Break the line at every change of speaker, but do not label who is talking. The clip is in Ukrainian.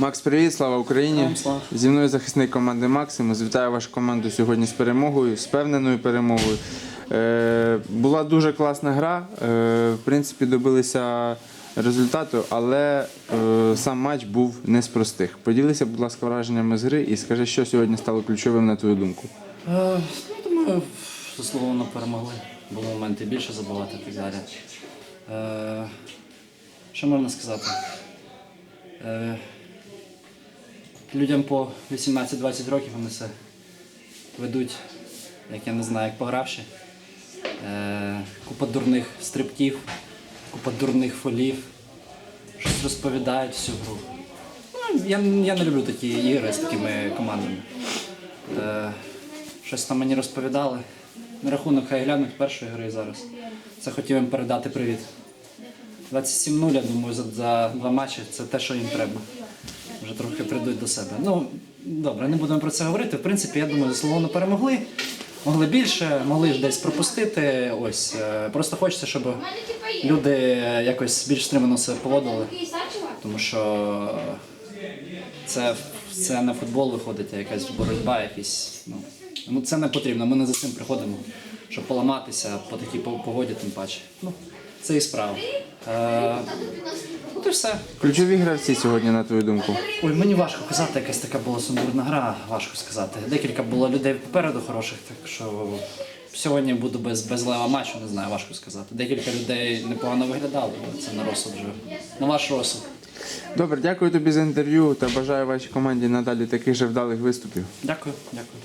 Макс, привіт, слава Україні!
Слава.
Зі мною захисник команди Максимус. Вітаю вашу команду сьогодні з перемогою, з впевненою перемогою. Е, була дуже класна гра. Е, в принципі, добилися результату, але е, сам матч був не з простих. Поділися, будь ласка, враженнями з гри і скажи, що сьогодні стало ключовим на твою думку.
Е, думаю, заслуговано перемогли. Були моменти більше забувати і так далі. Е, що можна сказати? Е, людям по 18-20 років вони це ведуть, як я не знаю, як погравши. Е, купа дурних стрибків, купа дурних фолів, щось розповідають всю гру. Ну, я, я не люблю такі ігри з такими командами. Е, щось там мені розповідали. На рахунок хай глянуть першої гри зараз. Це хотів їм передати привіт. 27-0, я думаю, за, за два матчі це те, що їм треба. Вже трохи прийдуть до себе. Ну, добре, не будемо про це говорити. В принципі, я думаю, заслуговано перемогли. Могли більше, могли ж десь пропустити. Ось. е, Просто хочеться, щоб люди е, якось більш стримано себе поводили. Тому що це, це не футбол виходить, а якась боротьба, якісь. Ну, ну це не потрібно. Ми не за цим приходимо, щоб поламатися по такій погоді, тим паче. Ну, це і справа. Е, от і все.
Ключові гравці сьогодні, на твою думку.
Ой, мені важко казати, якась така була сумбурна гра, важко сказати. Декілька було людей попереду хороших, так що сьогодні буду без, без лева матчу, не знаю, важко сказати. Декілька людей непогано виглядали, але це на розсуд вже. На ваш розсуд.
Добре, дякую тобі за інтерв'ю та бажаю вашій команді надалі таких же вдалих виступів.
Дякую, дякую.